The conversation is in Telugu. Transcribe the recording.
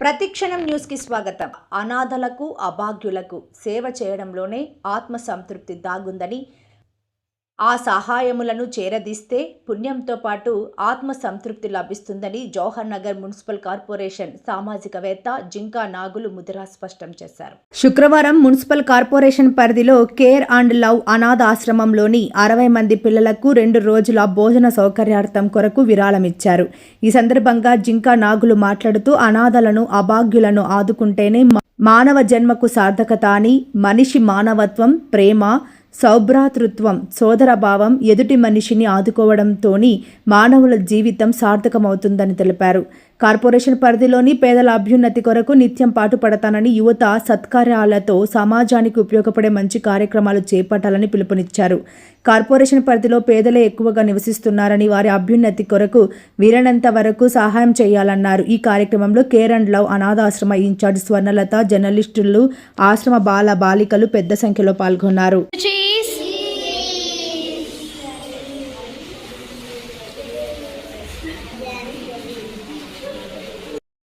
ప్రతిక్షణం న్యూస్కి స్వాగతం. అనాథలకు అభాగ్యులకు సేవ చేయడంలోనే ఆత్మ సంతృప్తి దాగుందని ఆ సహాయములను చేరదీస్తే పుణ్యంతో పాటు ఆత్మ సంతృప్తి లభిస్తుందని జవహర్ నగర్ మున్సిపల్ కార్పొరేషన్ సామాజికవేత్త జింకా నాగులు ముదిరా స్పష్టం చేశారు. శుక్రవారం మున్సిపల్ కార్పొరేషన్ పరిధిలో కేర్ అండ్ లవ్ అనాథ ఆశ్రమంలోని అరవై మంది పిల్లలకు రెండు రోజుల భోజన సౌకర్యార్థం కొరకు విరాళం ఇచ్చారు ఈ సందర్భంగా జింకా నాగులు మాట్లాడుతూ అనాథలను అభాగ్యులను ఆదుకుంటేనే మానవ జన్మకు సార్థకత అని మనిషి మానవత్వం ప్రేమ సౌభ్రాతృత్వం సోదరభావం ఎదుటి మనిషిని ఆదుకోవడంతోని మానవుల జీవితం సార్థకమవుతుందని తెలిపారు. కార్పొరేషన్ పరిధిలోని పేదల అభ్యున్నతి కొరకు నిత్యం పాటుపడతానని యువత సత్కార్యాలతో సమాజానికి ఉపయోగపడే మంచి కార్యక్రమాలు చేపట్టాలని పిలుపునిచ్చారు. కార్పొరేషన్ పరిధిలో పేదలే ఎక్కువగా నివసిస్తున్నారని వారి అభ్యున్నతి కొరకు వీలైనంత వరకు సహాయం చేయాలన్నారు. ఈ కార్యక్రమంలో కేర్ అండ్ లవ్ అనాథాశ్రమ ఇన్ఛార్జ్ స్వర్ణలత జర్నలిస్టులు ఆశ్రమ బాల బాలికలు పెద్ద సంఖ్యలో పాల్గొన్నారు. Then